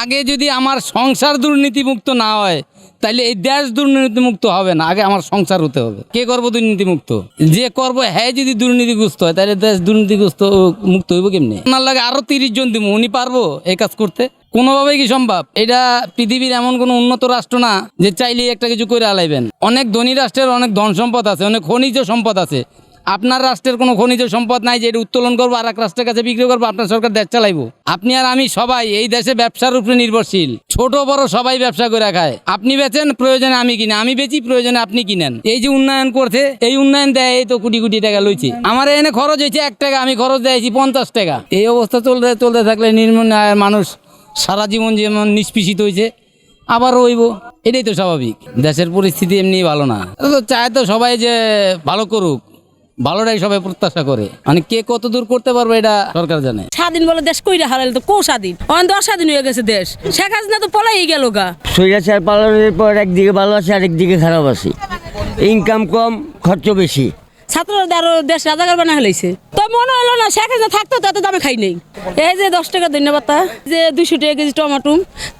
আগে যদি আমার সংসার দুর্নীতিমুক্ত না হয় তাহলে এই দেশ দুর্নীতিমুক্ত হবে না। আগে আমার সংসার হতে হবে। কে করব দুর্নীতিমুক্ত? যে করব হ্যাঁ যদি দুর্নীতিগ্রস্ত হয় তাহলে দেশ দুর্নীতিগ্রস্ত মুক্ত হইব কেমনি? আপনার লাগে আরও তিরিশ জন দিব, উনি পারব এই কাজ করতে? কোনোভাবেই কি সম্ভব? এটা পৃথিবীর এমন কোনো উন্নত রাষ্ট্র না যে চাইলেই একটা কিছু করে আলাইবেন অনেক ধনী রাষ্ট্রের অনেক ধন সম্পদ আছে, অনেক খনিজ সম্পদ আছে। আপনার রাষ্ট্রের কোনো খনিজ সম্পদ নাই যে এটা উত্তোলন করব আর এক রাষ্ট্রের কাছে বিক্রি করব, আপনার সরকার দেশ চালাইবো। আপনি আর আমি সবাই এই দেশে ব্যবসার উপরে নির্ভরশীল। ছোট বড় সবাই ব্যবসা করে খায়। আপনি বেচেন, প্রয়োজনে আমি কিনে। আমি বেচি, প্রয়োজনে আপনি কিনেন। এই যে উন্নয়ন করছে, এই উন্নয়ন দেয় এই তো কোটি কোটি টাকা লইছে। আমার এনে খরচ হয়েছে এক টাকা, আমি খরচ দিয়েছি পঞ্চাশ টাকা। এই অবস্থা চলতে চলতে থাকলে আয়ের মানুষ সারা জীবন যেমন নিষ্পিসিত হয়েছে, আবার রইব। এটাই তো স্বাভাবিক। দেশের পরিস্থিতি এমনি ভালো না। তো চায় তো সবাই যে ভালো করুক। ভালোটাই সবাই প্রত্যাশা করে। মানে কে কত দূর করতে পারবে এটা সরকার জানে। স্বাধীন বলে দেশ কইরা হারাইল তো কো স্বাধীন? অন তো অস্বাধীন হয়ে গেছে দেশ। শেখ হাসিনা তো পলাই গেল গা। স্বৈরাচার পালনের পর একদিকে ভালো আছে আরেকদিকে খারাপ আছে। ইনকাম কম খরচ বেশি। ছাত্ররা আরও দেশ রাজাকার বানা হেলাইছে তো মনে হলো না, শেখ হাসিনা থাকতো তো এত দামে খাই নেই। এই যে দশ টাকা ধন্যবাদ যে দুশো টাকা কেজি টমাটো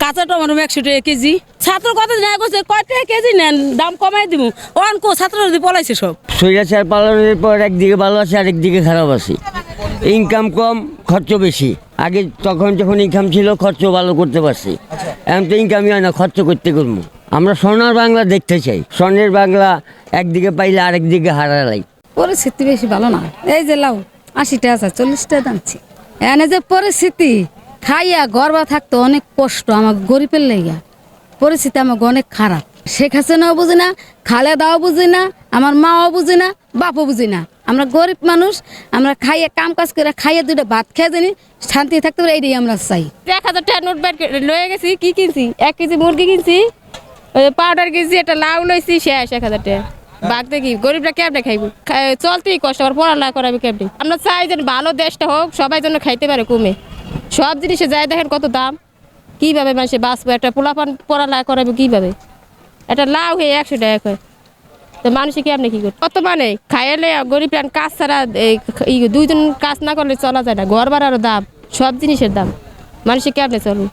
কাঁচা টমাটো একশো টাকা কেজি। ছাত্র কত দিন করছে কয় টাকা কেজি নেন, দাম কমাই দিব অন কো, ছাত্ররা যদি পলাইছে সব। স্বৈরাচার পালনের পর একদিকে ভালো আছে, আরেকদিকে খারাপ আছে। ইনকাম কম খরচ বেশি। আগে তখন যখন ইনকাম ছিল খরচ ভালো করতে পারছি। এখন তো ইনকামই হয় না, খরচ করতে করব। আমরা সোনার বাংলা দেখতে চাই। স্বর্ণের বাংলা একদিকে পাইলে আরেকদিকে হারালাই পরিস্থিতি বেশি ভালো না। এই যে লাউ, আশিটা আছে, চল্লিশটা দামছি এনে যে পরিস্থিতি, খাইয়া গর্বা থাকতো, অনেক কষ্ট, আমার গরিবের লেগা পরিস্থিতি আমাকে অনেক খারাপ। শেখ হাসিনাও বুঝি না খালে খালেদাও বুঝি না, আমার মাও বুঝি না, বাপও বুঝি না। আমরা গরিব মানুষ, আমরা খাইয়ে কাম কাজ করে খাইয়ে দুটো ভাত খেয়ে জানি, শান্তি থাকতে পারে, এইটাই আমরা চাই। এক হাজার টাকা নোট বের লয়ে গেছি, কি কিনছি? এক কেজি মুরগি কিনছি পাউডার কিনছি, একটা লাউ লইছি, শেষ এক হাজার টাকা। বাঘ দেখি, গরিবরা কেমনে খাইব? চলতেই কষ্ট, আবার পড়ালেখা করাবে কেমনে? আমরা চাই যেন ভালো দেশটা হোক, সবাই যেন খাইতে পারে কমে। সব জিনিসে যাই দেখেন কত দাম। কীভাবে মানুষে বাঁচবো? একটা পোলাপান পড়ালেখা করাবে কীভাবে? একটা লাউ হয়ে একশো টাকা কয় তো মানুষে কী করে কত মানে? খাইলে গরিব কাজ ছাড়া দুইজন কাজ না করলে চলা যায় না। ঘর ভাড়ারও দাম, সব জিনিসের দাম। মানুষে কেমনে চলবে?